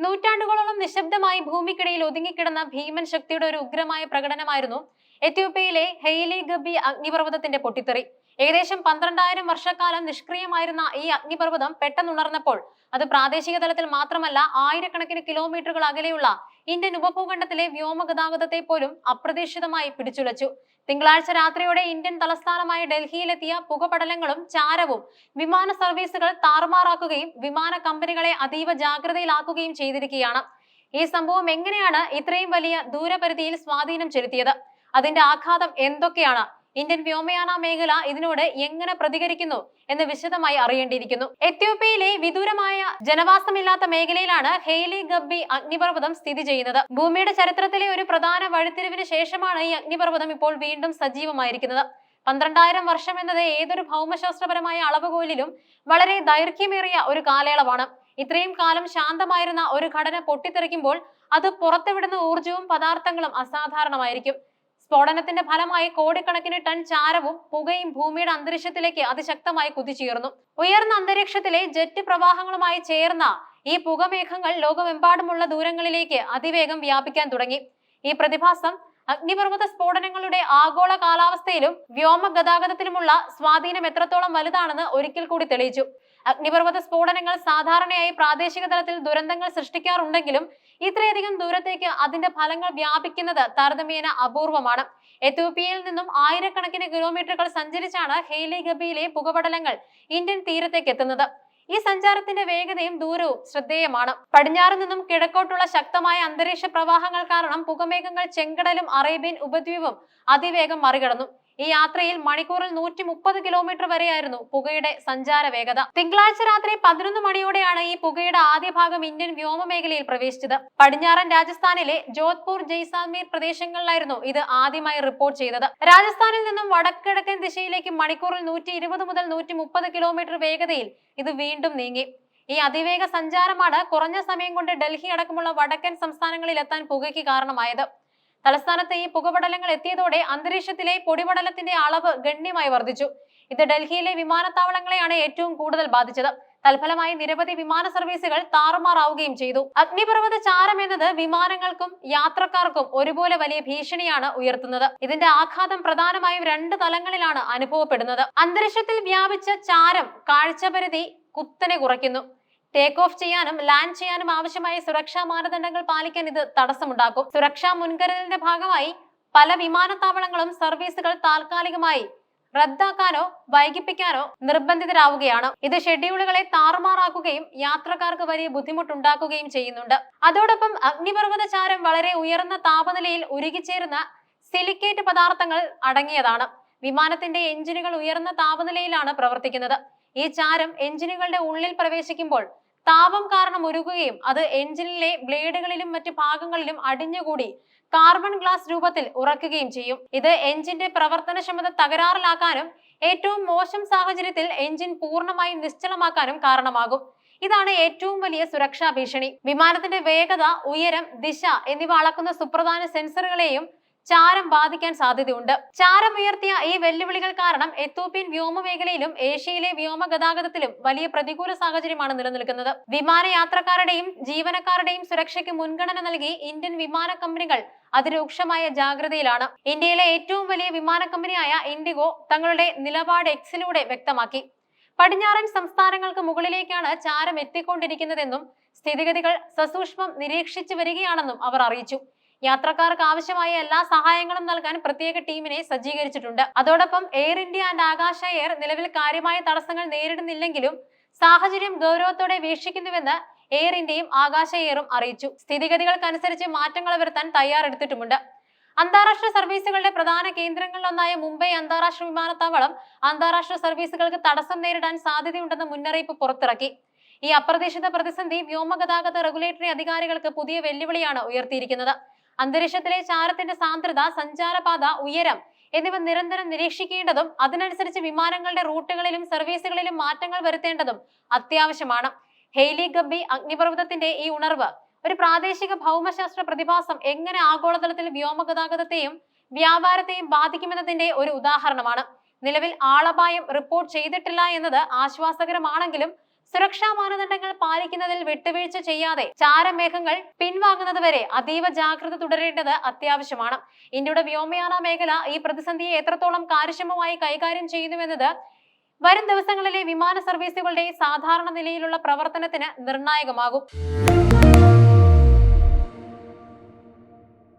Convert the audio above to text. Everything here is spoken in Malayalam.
നൂറ്റാണ്ടുകളോളം നിശബ്ദമായി ഭൂമിക്കിടയിൽ ഒതുങ്ങിക്കിടന്ന ഭീമൻ ശക്തിയുടെ ഒരു ഉഗ്രമായ പ്രകടനമായിരുന്നു എത്യോപ്യയിലെ ഹെയ്ലി ഗബി അഗ്നിപർവതത്തിന്റെ പൊട്ടിത്തെറി. ഏകദേശം പന്ത്രണ്ടായിരം വർഷക്കാലം നിഷ്ക്രിയമായിരുന്ന ഈ അഗ്നിപർവതം പെട്ടെന്നുണർന്നപ്പോൾ അത് പ്രാദേശിക തലത്തിൽ മാത്രമല്ല ആയിരക്കണക്കിന് കിലോമീറ്ററുകൾ അകലെയുള്ള ഇന്ത്യൻ ഉപഭൂഖണ്ഡത്തിലെ വ്യോമഗതാഗതത്തെ പോലും അപ്രതീക്ഷിതമായി പിടിച്ചുലച്ചു. തിങ്കളാഴ്ച രാത്രിയോടെ ഇന്ത്യൻ തലസ്ഥാനമായ ഡൽഹിയിലെത്തിയ പുകപടലങ്ങളും ചാരവും വിമാന സർവീസുകൾ താറുമാറാക്കുകയും വിമാന കമ്പനികളെ അതീവ ജാഗ്രതയിലാക്കുകയും ചെയ്തിരിക്കുകയാണ്. ഈ സംഭവം എങ്ങനെയാണ് ഇത്രയും വലിയ ദൂരപരിധിയിൽ സ്വാധീനം ചെലുത്തിയത്? അതിന്റെ ആഘാതം എന്തൊക്കെയാണ്? ഇന്ത്യൻ വ്യോമയാന മേഖല ഇതിനോട് എങ്ങനെ പ്രതികരിക്കുന്നു എന്ന് വിശദമായി അറിയേണ്ടിയിരിക്കുന്നു. എത്യോപ്യയിലെ വിദൂരമായ ജനവാസമില്ലാത്ത മേഖലയിലാണ് ഹെയ്ലി ഗബ്ബി അഗ്നിപർവതം സ്ഥിതി ചെയ്യുന്നത്. ഭൂമിയുടെ ചരിത്രത്തിലെ ഒരു പ്രധാന വഴിത്തിരിവിന് ശേഷമാണ് ഈ അഗ്നിപർവതം ഇപ്പോൾ വീണ്ടും സജീവമായിരിക്കുന്നത്. പന്ത്രണ്ടായിരം വർഷം എന്നത് ഏതൊരു ഭൗമശാസ്ത്രപരമായ അളവുകോലിലും വളരെ ദൈർഘ്യമേറിയ ഒരു കാലയളവാണ്. ഇത്രയും കാലം ശാന്തമായിരുന്ന ഒരു ഘടന പൊട്ടിത്തെറിക്കുമ്പോൾ അത് പുറത്തുവിടുന്ന ഊർജവും പദാർത്ഥങ്ങളും അസാധാരണമായിരിക്കും. സ്ഫോടനത്തിന്റെ ഫലമായി കോടിക്കണക്കിന് ടൺ ചാരവും പുകയും ഭൂമിയുടെ അന്തരീക്ഷത്തിലേക്ക് അതിശക്തമായി കുതിച്ചുയർന്നു ഉയർന്ന അന്തരീക്ഷത്തിലെ ജെറ്റ് പ്രവാഹങ്ങളുമായി ചേർന്ന ഈ പുകമേഘങ്ങൾ ലോകമെമ്പാടുമുള്ള ദൂരങ്ങളിലേക്ക് അതിവേഗം വ്യാപിക്കാൻ തുടങ്ങി. ഈ പ്രതിഭാസം അഗ്നിപർവത സ്ഫോടനങ്ങളുടെ ആഗോള കാലാവസ്ഥയിലും വ്യോമ ഗതാഗതത്തിലുമുള്ള സ്വാധീനം എത്രത്തോളം വലുതാണെന്ന് ഒരിക്കൽ കൂടി തെളിയിച്ചു. അഗ്നിപർവത സ്ഫോടനങ്ങൾ സാധാരണയായി പ്രാദേശിക തലത്തിൽ ദുരന്തങ്ങൾ സൃഷ്ടിക്കാറുണ്ടെങ്കിലും ഇത്രയധികം ദൂരത്തേക്ക് അതിന്റെ ഫലങ്ങൾ വ്യാപിക്കുന്നത് താരതമ്യേന അപൂർവമാണ്. എത്യോപ്യയിൽ നിന്നും ആയിരക്കണക്കിന് കിലോമീറ്ററുകൾ സഞ്ചരിച്ചാണ് ഹെയ്ലി ഗബിയിലെ പുകപടലങ്ങൾ ഇന്ത്യൻ തീരത്തേക്ക് എത്തുന്നത്. ഈ സഞ്ചാരത്തിന്റെ വേഗതയും ദൂരവും ശ്രദ്ധേയമാണ്. പടിഞ്ഞാറ് നിന്നും കിഴക്കോട്ടുള്ള ശക്തമായ അന്തരീക്ഷ പ്രവാഹങ്ങൾ കാരണം പുകമേഘങ്ങൾ ചെങ്കടലും അറേബ്യൻ ഉപദ്വീപും അതിവേഗം മറികടന്നു. ഈ യാത്രയിൽ മണിക്കൂറിൽ നൂറ്റി മുപ്പത് കിലോമീറ്റർ വരെയായിരുന്നു പുകയുടെ സഞ്ചാര വേഗത. തിങ്കളാഴ്ച രാത്രി പതിനൊന്ന് മണിയോടെയാണ് ഈ പുകയുടെ ആദ്യ ഭാഗം ഇന്ത്യൻ വ്യോമ മേഖലയിൽ പ്രവേശിച്ചത്. പടിഞ്ഞാറൻ രാജസ്ഥാനിലെ ജോധ്പൂർ ജയ്സാൽമീർ പ്രദേശങ്ങളിലായിരുന്നു ഇത് ആദ്യമായി റിപ്പോർട്ട് ചെയ്തത്. രാജസ്ഥാനിൽ നിന്നും വടക്കിഴക്കൻ ദിശയിലേക്ക് മണിക്കൂറിൽ നൂറ്റി ഇരുപത് മുതൽ നൂറ്റി മുപ്പത് കിലോമീറ്റർ വേഗതയിൽ ഇത് വീണ്ടും നീങ്ങി. ഈ അതിവേഗ സഞ്ചാരമാണ് കുറഞ്ഞ സമയം കൊണ്ട് ഡൽഹി അടക്കമുള്ള വടക്കൻ സംസ്ഥാനങ്ങളിൽ എത്താൻ പുകയ്ക്ക് കാരണമായത്. തലസ്ഥാനത്ത് ഈ പുകപടലങ്ങൾ എത്തിയതോടെ അന്തരീക്ഷത്തിലെ പൊടിപടലത്തിന്റെ അളവ് ഗണ്യമായി വർദ്ധിച്ചു. ഇത് ഡൽഹിയിലെ വിമാനത്താവളങ്ങളെയാണ് ഏറ്റവും കൂടുതൽ ബാധിച്ചത്. തൽഫലമായി നിരവധി വിമാന സർവീസുകൾ താറുമാറാവുകയും ചെയ്തു. അഗ്നിപർവത ചാരം എന്നത് വിമാനങ്ങൾക്കും യാത്രക്കാർക്കും ഒരുപോലെ വലിയ ഭീഷണിയാണ് ഉയർത്തുന്നത്. ഇതിന്റെ ആഘാതം പ്രധാനമായും രണ്ട് തലങ്ങളിലാണ് അനുഭവപ്പെടുന്നത്. അന്തരീക്ഷത്തിൽ വ്യാപിച്ച ചാരം കാഴ്ചപരിധി കുത്തനെ കുറയ്ക്കുന്നു. ടേക്ക് ഓഫ് ചെയ്യാനും ലാൻഡ് ചെയ്യാനും ആവശ്യമായ സുരക്ഷാ മാനദണ്ഡങ്ങൾ പാലിക്കാൻ ഇത് തടസ്സമുണ്ടാക്കും. സുരക്ഷാ മുൻകരുതലിന്റെ ഭാഗമായി പല വിമാനത്താവളങ്ങളും സർവീസുകൾ താൽക്കാലികമായി റദ്ദാക്കാനോ വൈകിപ്പിക്കാനോ നിർബന്ധിതരാവുകയാണ്. ഇത് ഷെഡ്യൂളുകളെ താറുമാറാക്കുകയും യാത്രക്കാർക്ക് വലിയ ബുദ്ധിമുട്ടുണ്ടാക്കുകയും ചെയ്യുന്നുണ്ട്. അതോടൊപ്പം അഗ്നിപർവത ചാരം വളരെ ഉയർന്ന താപനിലയിൽ ഉരുകിച്ചേരുന്ന സിലിക്കേറ്റ് പദാർത്ഥങ്ങൾ അടങ്ങിയതാണ്. വിമാനത്തിന്റെ എഞ്ചിനുകൾ ഉയർന്ന താപനിലയിലാണ് പ്രവർത്തിക്കുന്നത്. ഈ ചാരം എഞ്ചിനുകളുടെ ഉള്ളിൽ പ്രവേശിക്കുമ്പോൾ താപം കാരണം ഉരുകുകയും അത് എഞ്ചിനിലെ ബ്ലേഡുകളിലും മറ്റു ഭാഗങ്ങളിലും അടിഞ്ഞുകൂടി കാർബൺ ഗ്ലാസ് രൂപത്തിൽ ഉറക്കുകയും ചെയ്യും. ഇത് എഞ്ചിന്റെ പ്രവർത്തനക്ഷമത തകരാറിലാക്കാനും ഏറ്റവും മോശം സാഹചര്യത്തിൽ എഞ്ചിൻ പൂർണമായും നിശ്ചലമാക്കാനും കാരണമാകും. ഇതാണ് ഏറ്റവും വലിയ സുരക്ഷാ ഭീഷണി. വിമാനത്തിന്റെ വേഗത ഉയരം ദിശ എന്നിവ അളക്കുന്ന സുപ്രധാന സെൻസറുകളെയും ചാരം ബാധിക്കാൻ സാധ്യതയുണ്ട്. ചാരം ഉയർത്തിയ ഈ വെല്ലുവിളികൾ കാരണം എത്തോപ്യൻ വ്യോമ മേഖലയിലും ഏഷ്യയിലെ വ്യോമ ഗതാഗതത്തിലും വലിയ പ്രതികൂല സാഹചര്യമാണ് നിലനിൽക്കുന്നത്. വിമാനയാത്രക്കാരുടെയും ജീവനക്കാരുടെയും സുരക്ഷയ്ക്ക് മുൻഗണന നൽകി ഇന്ത്യൻ വിമാന കമ്പനികൾ അതിരൂക്ഷമായ ജാഗ്രതയിലാണ്. ഇന്ത്യയിലെ ഏറ്റവും വലിയ വിമാന കമ്പനിയായ ഇൻഡിഗോ തങ്ങളുടെ നിലപാട് എക്സിലൂടെ വ്യക്തമാക്കി. പടിഞ്ഞാറൻ സംസ്ഥാനങ്ങൾക്ക് മുകളിലേക്കാണ് ചാരം എത്തിക്കൊണ്ടിരിക്കുന്നതെന്നും സ്ഥിതിഗതികൾ സസൂക്ഷ്മം നിരീക്ഷിച്ചു വരികയാണെന്നും അവർ അറിയിച്ചു. യാത്രക്കാർക്ക് ആവശ്യമായ എല്ലാ സഹായങ്ങളും നൽകാൻ പ്രത്യേക ടീമിനെ സജ്ജീകരിച്ചിട്ടുണ്ട്. അതോടൊപ്പം Air India and Akasa Air നിലവിൽ കാര്യമായ തടസ്സങ്ങൾ നേരിടുന്നില്ലെങ്കിലും സാഹചര്യം ഗൗരവത്തോടെ വീക്ഷിക്കുന്നുവെന്ന് എയർ ഇന്ത്യയും ആകാശ എയറും അറിയിച്ചു. സ്ഥിതിഗതികൾക്കനുസരിച്ച് മാറ്റങ്ങൾ വരുത്താൻ തയ്യാറെടുത്തിട്ടുമുണ്ട്. അന്താരാഷ്ട്ര സർവീസുകളുടെ പ്രധാന കേന്ദ്രങ്ങളിലൊന്നായ മുംബൈ അന്താരാഷ്ട്ര വിമാനത്താവളം അന്താരാഷ്ട്ര സർവീസുകൾക്ക് തടസ്സം നേരിടാൻ സാധ്യതയുണ്ടെന്ന മുന്നറിയിപ്പ് പുറത്തിറക്കി. ഈ അപ്രതീക്ഷിത പ്രതിസന്ധി വ്യോമഗതാഗത റെഗുലേറ്ററി അധികാരികൾക്ക് പുതിയ വെല്ലുവിളിയാണ് ഉയർത്തിയിരിക്കുന്നത്. അന്തരീക്ഷത്തിലെ ചാരത്തിന്റെ സാന്ദ്രത സഞ്ചാരപാത ഉയരം എന്നിവ നിരന്തരം നിരീക്ഷിക്കേണ്ടതും അതിനനുസരിച്ച് വിമാനങ്ങളുടെ റൂട്ടുകളിലും സർവീസുകളിലും മാറ്റങ്ങൾ വരുത്തേണ്ടതും അത്യാവശ്യമാണ്. ഹെയ്ലി ഗബ്ബി അഗ്നിപർവതത്തിന്റെ ഈ ഉണർവ് ഒരു പ്രാദേശിക ഭൗമശാസ്ത്ര പ്രതിഭാസം എങ്ങനെ ആഗോളതലത്തിൽ വ്യോമഗതാഗതത്തെയും വ്യാപാരത്തെയും ബാധിക്കുമെന്നതിന്റെ ഒരു ഉദാഹരണമാണ്. നിലവിൽ ആളപായം റിപ്പോർട്ട് ചെയ്തിട്ടില്ല എന്നത് ആശ്വാസകരമാണെങ്കിലും സുരക്ഷാ മാനദണ്ഡങ്ങൾ പാലിക്കുന്നതിൽ വിട്ടുവീഴ്ച ചെയ്യാതെ ചാരമേഘങ്ങൾ പിൻവാങ്ങുന്നത് വരെ അതീവ ജാഗ്രത തുടരേണ്ടത് അത്യാവശ്യമാണ്. ഇന്ത്യയുടെ വ്യോമയാന മേഖല ഈ പ്രതിസന്ധിയെ എത്രത്തോളം കാര്യക്ഷമമായി കൈകാര്യം ചെയ്യുന്നുവെന്നത് വരും ദിവസങ്ങളിലെ വിമാന സർവീസുകളുടെ സാധാരണ നിലയിലുള്ള പ്രവർത്തനത്തിന് നിർണായകമാകും.